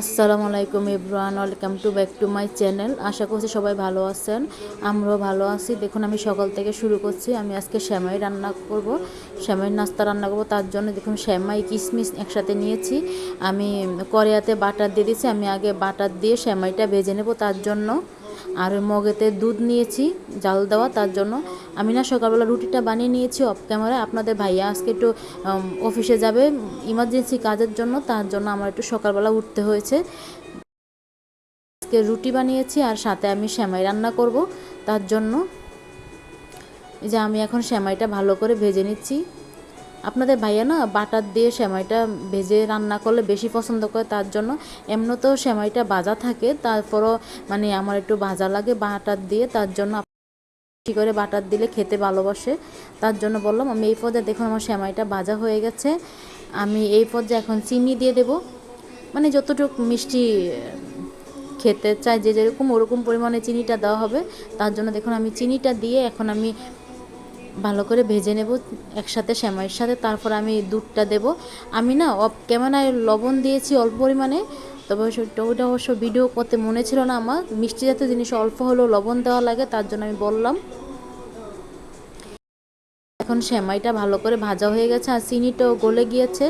আসসালামু আলাইকুম Ibran welcome to back to my channel. আশা করছি সবাই ভালো আছেন, আমরাও ভালো আছি। দেখুন, আমি সকাল থেকে শুরু করছি। আমি আজকে শ্যামাই রান্না করব। শ্যামাই নাস্তা রান্না করব। তার জন্য দেখুন, শ্যামাই কিশমিশ একসাথে নিয়েছি। আমি করিয়াতে বাটার দিয়ে দিয়েছি। আমি আগে বাটার দিয়ে শ্যামাইটা ভেজে নেব। তার জন্য আর মগেতে দুধ নিয়েছি, জাল দেওয়া তার জন্য। আমি না সকালবেলা রুটিটা বানিয়ে নিয়েছি অফ ক্যামেরা আপনাদের ভাইয়া আজকে একটু অফিসে যাবে ইমার্জেন্সি কাজের জন্য, তার জন্য আমার একটু সকালবেলা উঠতে হয়েছে। আজকে রুটি বানিয়েছি আর সাথে আমি সেমাই রান্না করব তার জন্য। যে আমি এখন সেমাইটা ভালো করে ভেজে নিচ্ছি। আপনাদের ভাইয়া না বাটার দিয়ে সেমাইটা ভেজে রান্না করলে বেশি পছন্দ করে তার জন্য। এমনিতেও সেমাইটা ভাজা থাকে, তারপরও মানে আমার একটু ভাজা লাগে বাটার দিয়ে, তার জন্য বেশি করে বাটার দিলে খেতে ভালোবাসে। তার জন্য বললাম, আমি এই পর্যায়ে দেখুন আমার সেমাইটা ভাজা হয়ে গেছে। আমি এই পর্যায়ে এখন চিনি দিয়ে দেব। মানে যতটুকু মিষ্টি খেতে চাই যে যেরকম, ওরকম পরিমাণে চিনিটা দেওয়া হবে, তার জন্য দেখুন আমি চিনিটা দিয়ে এখন আমি ভালো করে ভেজে নেব, একসাথে সেমাইয়ের সাথে। তারপর আমি দুধটা দেব। আমি না ক্যামেরায় লবণ দিয়েছি অল্প পরিমাণে, তবে ওইটা অবশ্য ভিডিও করতে মনে ছিল না আমার। মিষ্টি জাতীয় জিনিস অল্প হলেও লবণ দেওয়া লাগে, তার জন্য আমি বললাম। এখন সেমাইটা ভালো করে ভাজা হয়ে গেছে, আর চিনিটাও গলে গিয়েছে।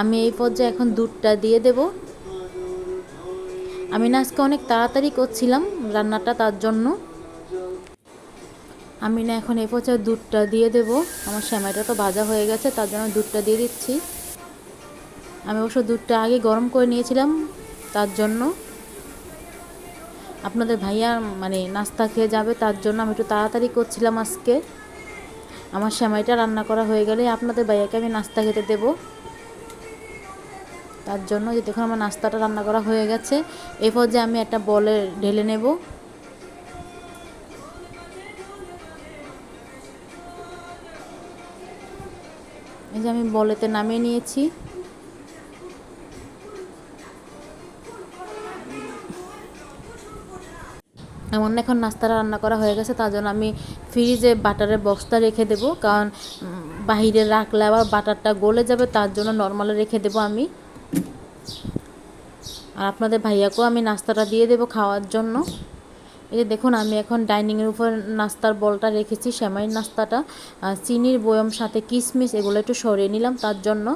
আমি এই পর্যায়ে এখন দুধটা দিয়ে দেব। আমি না আজকে অনেক তাড়াতাড়ি করছিলাম রান্নাটা তার জন্য। আমি না এখন এই পর্যায়ে দুধটা দিয়ে দেব। আমার সেমাইটা তো ভাজা হয়ে গেছে, তার জন্য দুধটা দিয়ে দিচ্ছি। আমি অবশ্য দুধটা আগে গরম করে নিয়েছিলাম, তার জন্য। আপনাদের ভাইয়া মানে নাস্তা খেয়ে যাবে, তার জন্য আমি একটু তাড়াতাড়ি করছিলাম আজকে। আমার সেমাইটা রান্না করা হয়ে গেলে আপনাদের ভাইয়াকে আমি নাস্তা খেতে দেব। তার জন্য যে দেখুন আমার নাস্তাটা রান্না করা হয়ে গেছে এরপর যে আমি একটা বলে ঢেলে নেব। যে আমি বলেতে নামিয়ে নিয়েছি। এমন এখন নাস্তাটা রান্না করা হয়ে গেছে, তার জন্য আমি ফ্রিজে বাটারের বক্সটা রেখে দেবো, কারণ বাহিরে রাখলে আবার বাটারটা গলে যাবে, তার জন্য নর্মালে রেখে দেবো আমি। আর আপনাদের ভাইয়াকেও আমি নাস্তাটা দিয়ে দেবো খাওয়ার জন্য। এই যে দেখুন, আমি এখন ডাইনিংয়ের উপর নাস্তার বলটা রেখেছি, সেমাইয়ের নাস্তাটা। চিনির বয়ম, সাথে কিশমিশ, এগুলো একটু সরিয়ে নিলাম, তার জন্য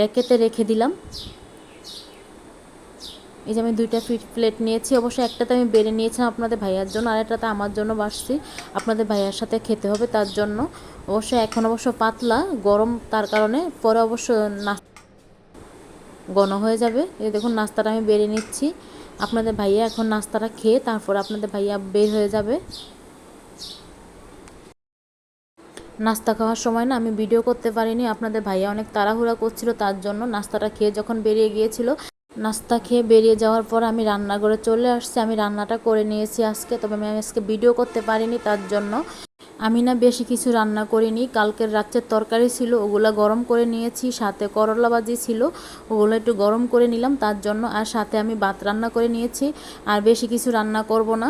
রেখেতে রেখে দিলাম। এই যে আমি দুইটা ফিট প্লেট নিয়েছি, অবশ্যই একটাতে আমি বেড়ে নিয়েছিলাম আপনাদের ভাইয়ার জন্য, আর একটাতে আমার জন্য বাসছি আপনাদের ভাইয়ার সাথে খেতে হবে তার জন্য। অবশ্য এখন অবশ্য পাতলা, গরম, তার কারণে পরে অবশ্য না ঘন হয়ে যাবে। এই দেখুন, নাস্তাটা আমি বেড়ে নিচ্ছি। আপনাদের ভাইয়া এখন নাস্তাটা খেয়ে তারপর আপনাদের ভাইয়া বের হয়ে যাবে। নাস্তা খাওয়ার সময় না আমি ভিডিও করতে পারিনি, আপনাদের ভাইয়া অনেক তাড়াহুড়া করছিল, তার জন্য নাস্তাটা খেয়ে যখন বেরিয়ে গিয়েছিল, নাস্তা খেয়ে বেরিয়ে যাওয়ার পর আমি রান্নাঘরে চলে আসছি, আমি রান্নাটা করে নিয়েছি আজকে, তবে আমি আজকে ভিডিও করতে পারিনি তার জন্য। আমি না বেশি কিছু রান্না করিনি। কালকের রাত্রের তরকারি ছিল, ওগুলো গরম করে নিয়েছি, সাথে করলা ভাজি ছিল, ওগুলো একটু গরম করে নিলাম, তার জন্য আর সাথে আমি ভাত রান্না করে নিয়েছি। আর বেশি কিছু রান্না করব না।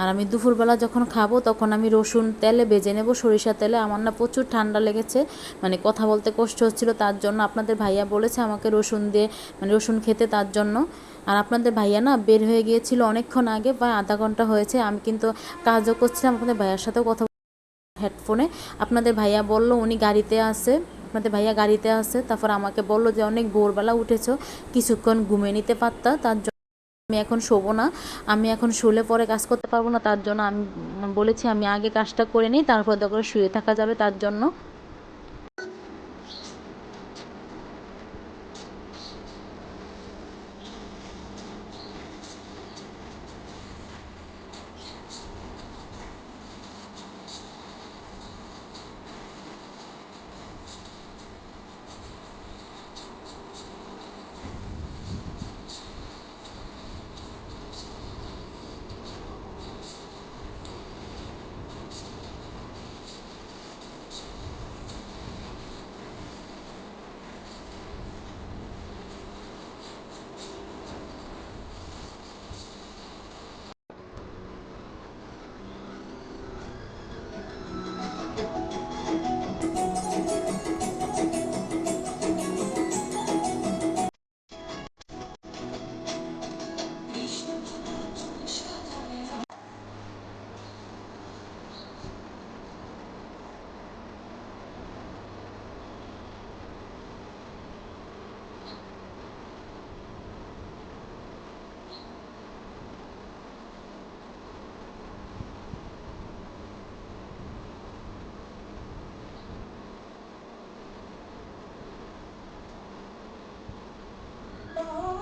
আর আমি দুপুরবেলা যখন খাব, তখন আমি রসুন তেলে বেজে নেব সরিষা তেলে। আমার না প্রচুর ঠান্ডা লেগেছে মানে কথা বলতে কষ্ট হচ্ছিল, তার জন্য আপনাদের ভাইয়া বলেছে আমাকে রসুন দিয়ে মানে রসুন খেতে তার জন্য। আর আপনাদের ভাইয়া না বের হয়ে গিয়েছিল অনেকক্ষণ আগে, প্রায় আধা ঘণ্টা হয়েছে। আমি কিন্তু কাজও করছিলাম, আপনাদের ভাইয়ার সাথেও কথা হেডফোনে। আপনাদের ভাইয়া বলল, উনি গাড়িতে আছে। আপনাদের ভাইয়া গাড়িতে আছে। তারপর আমাকে বলল যে, অনেক ভোরবেলা উঠেছো, কিছুক্ষণ ঘুমে নিতে পারতা। তার জন্য আমি এখন শোবো না। আমি এখন শুলে পরে কাজ করতে পারব না। তার জন্য আমি বলেছি, আমি আগে কাজটা করে নিই, তারপর দরকার শুয়ে থাকা যাবে তার জন্য।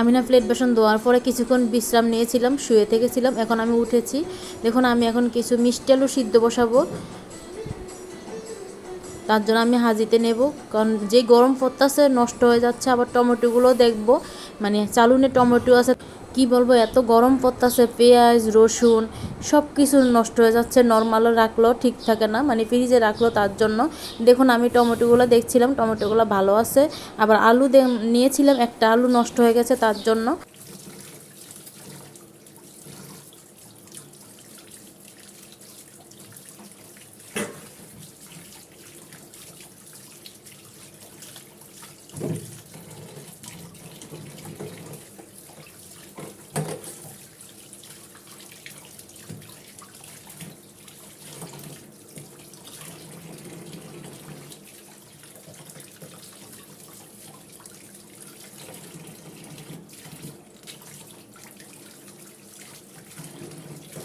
আমি না প্লেট বাসন দেওয়ার পরে কিছুক্ষণ বিশ্রাম নিয়েছিলাম, শুয়ে থেকেছিলাম, এখন আমি উঠেছি। দেখুন, আমি এখন কিছু মিষ্টি আলু সিদ্ধ বসাবো। তার জন্য আমি হাজিতে নেব, কারণ যে গরম পড়তেছে, নষ্ট হয়ে যাচ্ছে। আবার টমেটোগুলো দেখব মানে চালুনে টমেটো আছে। কি বলব, এত গরম পড়তেছে, পেঁয়াজ, রসুন সব কিছু নষ্ট হয়ে যাচ্ছে নর্মালও রাখল ঠিক থাকে না মানে ফ্রিজে রাখল তার জন্য। দেখুন, আমি টমেটোগুলো দেখছিলাম, টমেটোগুলো ভালো আছে, আবার আলু নিয়েছিলাম, একটা আলু নষ্ট হয়ে গেছে তার জন্য।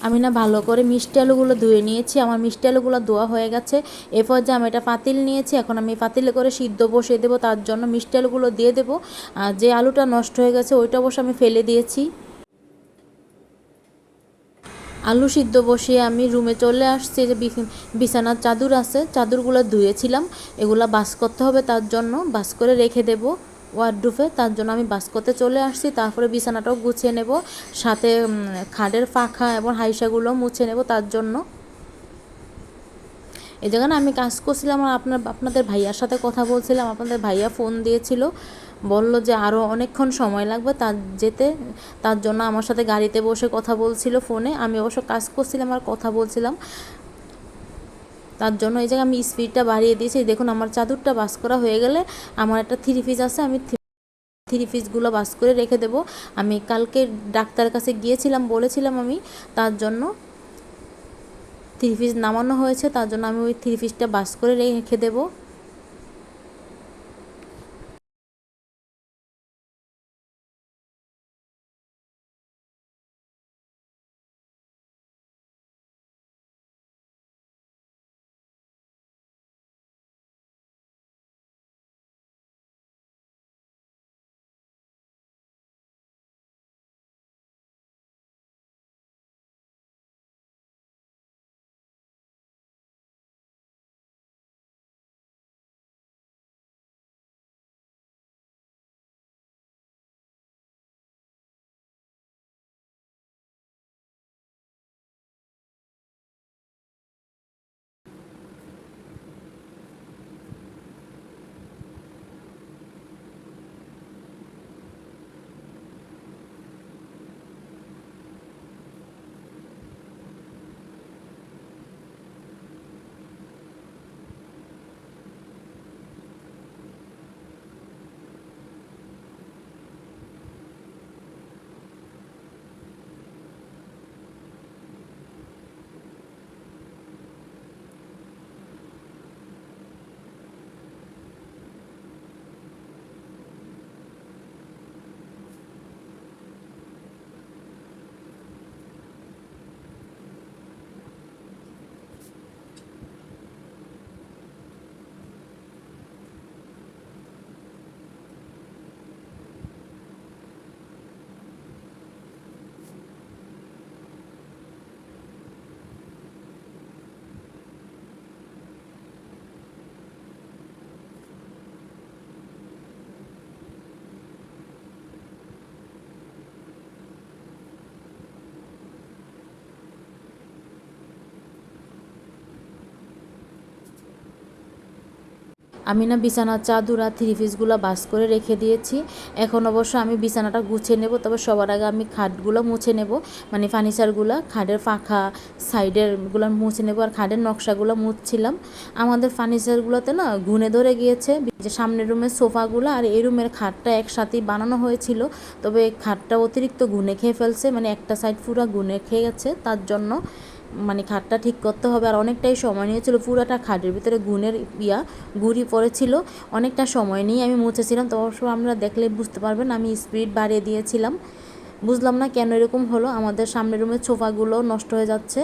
আমি না ভালো করে মিষ্টি আলুগুলো ধুয়ে নিয়েছি। আমার মিষ্টি আলুগুলো ধোয়া হয়ে গেছে। এরপর যে আমি এটা পাতিল নিয়েছি, এখন আমি পাতিলে করে সিদ্ধ বসিয়ে দেবো। তার জন্য মিষ্টি আলুগুলো দিয়ে দেবো। আর যে আলুটা নষ্ট হয়ে গেছে, ওইটা অবশ্য আমি ফেলে দিয়েছি। আলু সিদ্ধ বসিয়ে আমি রুমে চলে আসছি। যে বিছানার চাদর আছে, চাদরগুলো ধুয়েছিলাম। এগুলো বাস করতে হবে তার জন্য। বাস করে রেখে দেবো। ওয়ার্ড্রুফে, তার জন্য আমি বাস্কতে চলে আসছি। তারপরে বিছানাটাও গুছিয়ে নেব, সাথে খাটের পাখা এবং হাইসাগুলো মুছে নেব তার জন্য। এই জায়গায় আমি কাজ করছিলাম, আর আপনার, আপনাদের ভাইয়ার সাথে কথা বলছিলাম, আপনাদের ভাইয়া ফোন দিয়েছিল। বলল যে আরও অনেকক্ষণ সময় লাগবে তার যেতে, তার জন্য আমার সাথে গাড়িতে বসে কথা বলছিল ফোনে। আমি অবশ্য কাজ করছিলাম আর কথা বলছিলাম। তার জন্য এই জায়গায় আমি স্পিডটা বাড়িয়ে দিয়েছি। দেখুন, আমার চাদরটা বাস করা হয়ে গেলে আমার একটা থ্রি পিস আছে, আমি থ্রি পিসগুলো বাস করে রেখে দেবো। আমি কালকে ডাক্তার কাছে গিয়েছিলাম, বলেছিলাম আমি, তার জন্য থ্রি পিস নামানো হয়েছে, তার জন্য আমি ওই থ্রি পিসটা বাস করে রেখে দেবো। আমি না বিছানার চাদর আর থ্রি পিসগুলো বাস করে রেখে দিয়েছি। এখন অবশ্য আমি বিছানাটা গুছিয়ে নেব, তবে সবার আগে আমি খাটগুলো মুছে নেব। মানে ফার্নিচারগুলো খাটের পাখা সাইডেরগুলো মুছে নেব আর খাটের নকশাগুলো মুছছিলাম। আমাদের ফার্নিচারগুলোতে না গুনে ধরে গিয়েছে, যে সামনের রুমের সোফাগুলো আর এই রুমের খাটটা একসাথেই বানানো হয়েছিল। তবে খাটটা অতিরিক্ত গুনে খেয়ে ফেলছে মানে একটা সাইড পুরো গুনে খেয়ে গেছে তার জন্য। মানে খাটটা ঠিক করতে হবে আর অনেকটাই সময় নিয়েছিল। পুরাটা খাটের ভিতরে গুণের ইয়া, গুড়ি পড়েছিল। অনেকটা সময় নিয়ে আমি মুছেছিলাম। তো অবশ্য আমরা দেখলে বুঝতে পারবেন, আমি স্পিড বাড়িয়ে দিয়েছিলাম। বুঝলাম না কেন এরকম হলো। আমাদের সামনের রুমের সোফাগুলো নষ্ট হয়ে যাচ্ছে।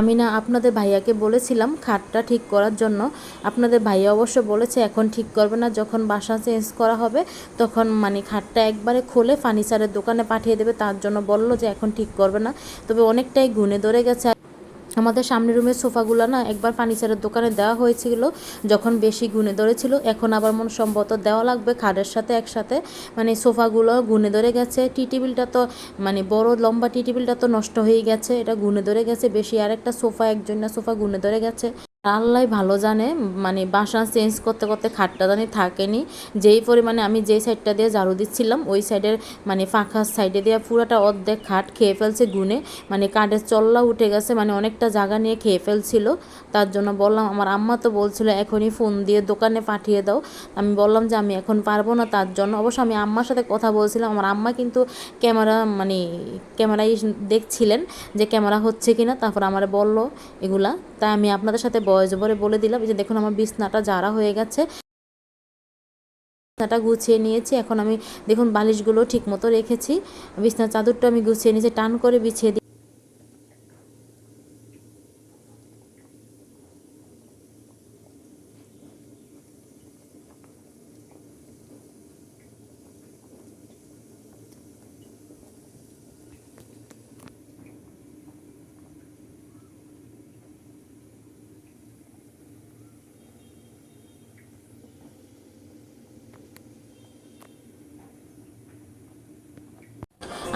আমি না আপনাদের ভাইয়াকে বলেছিলাম খাটটা ঠিক করার জন্য। আপনাদের ভাইয়া অবশ্য বলেছে এখন ঠিক করবে না। যখন বাসা চেঞ্জ করা হবে, তখন মানে খাটটা একবারে খুলে ফার্নিচারের দোকানে পাঠিয়ে দেবে। তার জন্য বলল যে এখন ঠিক করবে না। তবে অনেকটাই গুনে ধরে গেছে। আমাদের সামনের রুমের সোফাগুলো না একবার ফার্নিচারের দোকানে দেওয়া হয়েছিল, যখন বেশি গুনে ধরেছিল। এখন আবার মন সম্ভবত দেওয়া লাগবে খাটের সাথে, একসাথে। মানে সোফাগুলো গুনে ধরে গেছে। টি টেবিলটা তো মানে বড় লম্বা টি টেবিলটা তো নষ্ট হয়ে গেছে। এটা গুনে ধরে গেছে। বেশি আর একটা সোফা একজন না সোফা গুনে ধরে গেছে। আল্লাহ ভালো জানে মানে বাসা চেঞ্জ করতে করতে খাটটা জানি থাকেনি। যেই পরিমাণে আমি যেই সাইডটা দিয়ে ঝাড়ু দিচ্ছিলাম, ওই সাইডের মানে ফাঁকা সাইডে দিয়ে পুরোটা অর্ধেক খাট খেয়ে ফেলছে গুনে। মানে কাঠের চল্লা উঠে গেছে মানে অনেকটা জায়গা নিয়ে খেয়ে ফেলছিল। তার জন্য বললাম, আমার আম্মা তো বলছিল, এখনই ফোন দিয়ে দোকানে পাঠিয়ে দাও। আমি বললাম যে, আমি এখন পারব না। তার জন্য অবশ্য আমি আম্মার সাথে কথা বলছিলাম। আমার আম্মা কিন্তু ক্যামেরা মানে ক্যামেরায় দেখছিলেন যে, ক্যামেরা হচ্ছে কিনা? তারপর আমার বলল, এগুলা। তাই আমি আপনাদের সাথে ভরে বলে দিলাম যে দেখুন আমার বিছনাটা জারা হয়ে গেছে। বিছনাটা গুছিয়ে নিয়েছি, এখন আমি দেখুন বালিশগুলো ঠিক মতো রেখেছি। বিছনার চাদরটা আমি গুছিয়ে নিয়েছি, টান করে বিছিয়ে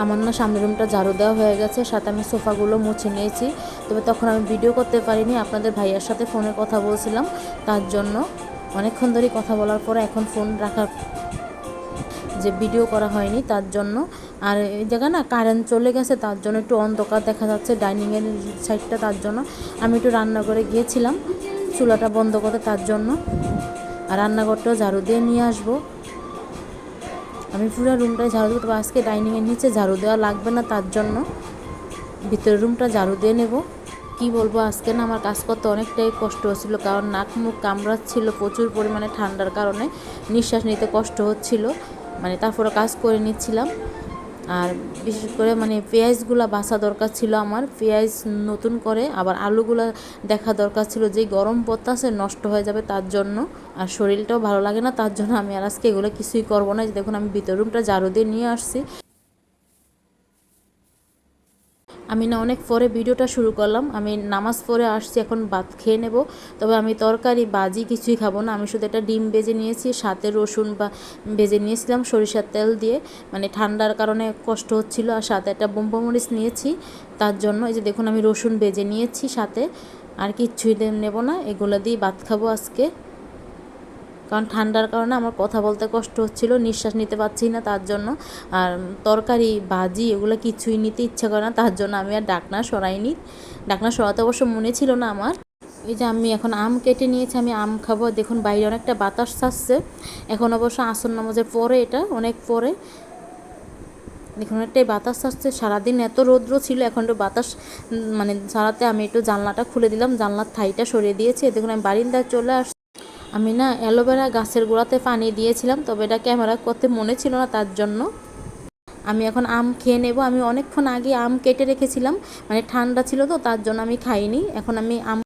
আমার না সামনের রুমটা ঝাড়ু দেওয়া হয়ে গেছে, সাথে আমি সোফাগুলো মুছে নিয়েছি। তবে তখন আমি ভিডিও করতে পারিনি, আপনাদের ভাইয়ার সাথে ফোনে কথা বলছিলাম। তার জন্য অনেকক্ষণ ধরে কথা বলার পরে এখন ফোন রাখার যে ভিডিও করা হয়নি, তার জন্য। আর এই জায়গা না কারেন্ট চলে গেছে, তার জন্য একটু অন্ধকার দেখা যাচ্ছে ডাইনিংয়ের সাইডটা তার জন্য। আমি একটু রান্নাঘরে গিয়েছিলাম, চুলাটা বন্ধ করতে তার জন্য। আর রান্নাঘরটাও ঝাড়ু দিয়ে নিয়ে আসব। আমি পুরো রুমটা ঝাড়ু দেবো। আজকে ডাইনিংয়ের নিচে ঝাড়ু দেওয়া লাগবে না তার জন্য। ভিতরের রুমটা ঝাড়ু দিয়ে নেব। কি বলব, আজকে না আমার কাজ করতে অনেকটাই কষ্ট হচ্ছিল, কারণ নাক মুখ কামড়াচ্ছিল প্রচুর পরিমাণে ঠান্ডার কারণে। নিঃশ্বাস নিতে কষ্ট হচ্ছিল মানে তারপরে কাজ করে নিচ্ছিলাম। আর বিশেষ করে মানে পেঁয়াজগুলো বাছা দরকার ছিল আমার। পেঁয়াজ নতুন করে, আবার আলুগুলো দেখা দরকার ছিল যে গরম আছে নষ্ট হয়ে যাবে তার জন্য। আর শরীরটাও ভালো লাগে না, তার জন্য আমি আর আজকে এগুলো কিছুই করব না। দেখুন, আমি ভিতর রুমটা ঝাড়ু দিয়ে নিয়ে আসছি। আমি না অনেক পরে ভিডিওটা শুরু করলাম। আমি নামাজ পরে আসছি, এখন ভাত খেয়ে নেব। তবে আমি তরকারি বাজি কিছুই খাব না। আমি শুধু একটা ডিম বেজে নিয়েছি, সাথে রসুন বা বেজে নিয়েছিলাম সরিষার তেল দিয়ে। মানে ঠান্ডার কারণে কষ্ট হচ্ছিল। আর সাথে একটা বোম্বামরিচ নিয়েছি, তার জন্য এই যে দেখুন আমি রসুন বেজে নিয়েছি সাথে। আর কিচ্ছুই নেব না। এগুলো দিয়ে ভাত খাব আজকে। কারণ ঠান্ডার কারণে আমার কথা বলতে কষ্ট হচ্ছিল, নিঃশ্বাস নিতে পারছি না তার জন্য। আর তরকারি, ভাজি এগুলো কিছুই নিতে ইচ্ছা করে না, তার জন্য আমি আর ডাকনা সরাইনি। ডাকনা সরাতে অবশ্য মনে ছিল না আমার। এই যে আমি এখন আম কেটে নিয়েছি, আমি আম খাব। দেখুন বাইরে অনেকটা বাতাস ছাড়ছে। এখন অবশ্য আসন নামাজের পরে এটা, অনেক পরে। দেখুন অনেকটাই বাতাস আসছে সারাদিন এত রৌদ্র ছিল, এখন একটু বাতাস মানে সারাতে আমি একটু জানলাটা খুলে দিলাম। জানলার থাইটা সরিয়ে দিয়েছি। দেখুন আমি বারিন্দায় চলে আস আমি না অ্যালোভেরা গাছের গোড়াতে পানি দিয়েছিলাম, তবে এটা ক্যামেরা করতে মনে ছিল না তার জন্য। আমি এখন আম খেয়ে নেব। আমি অনেকক্ষণ আগে আম কেটে রেখেছিলাম মানে ঠান্ডা ছিল তো, তার জন্য আমি খাইনি। এখন আমি আম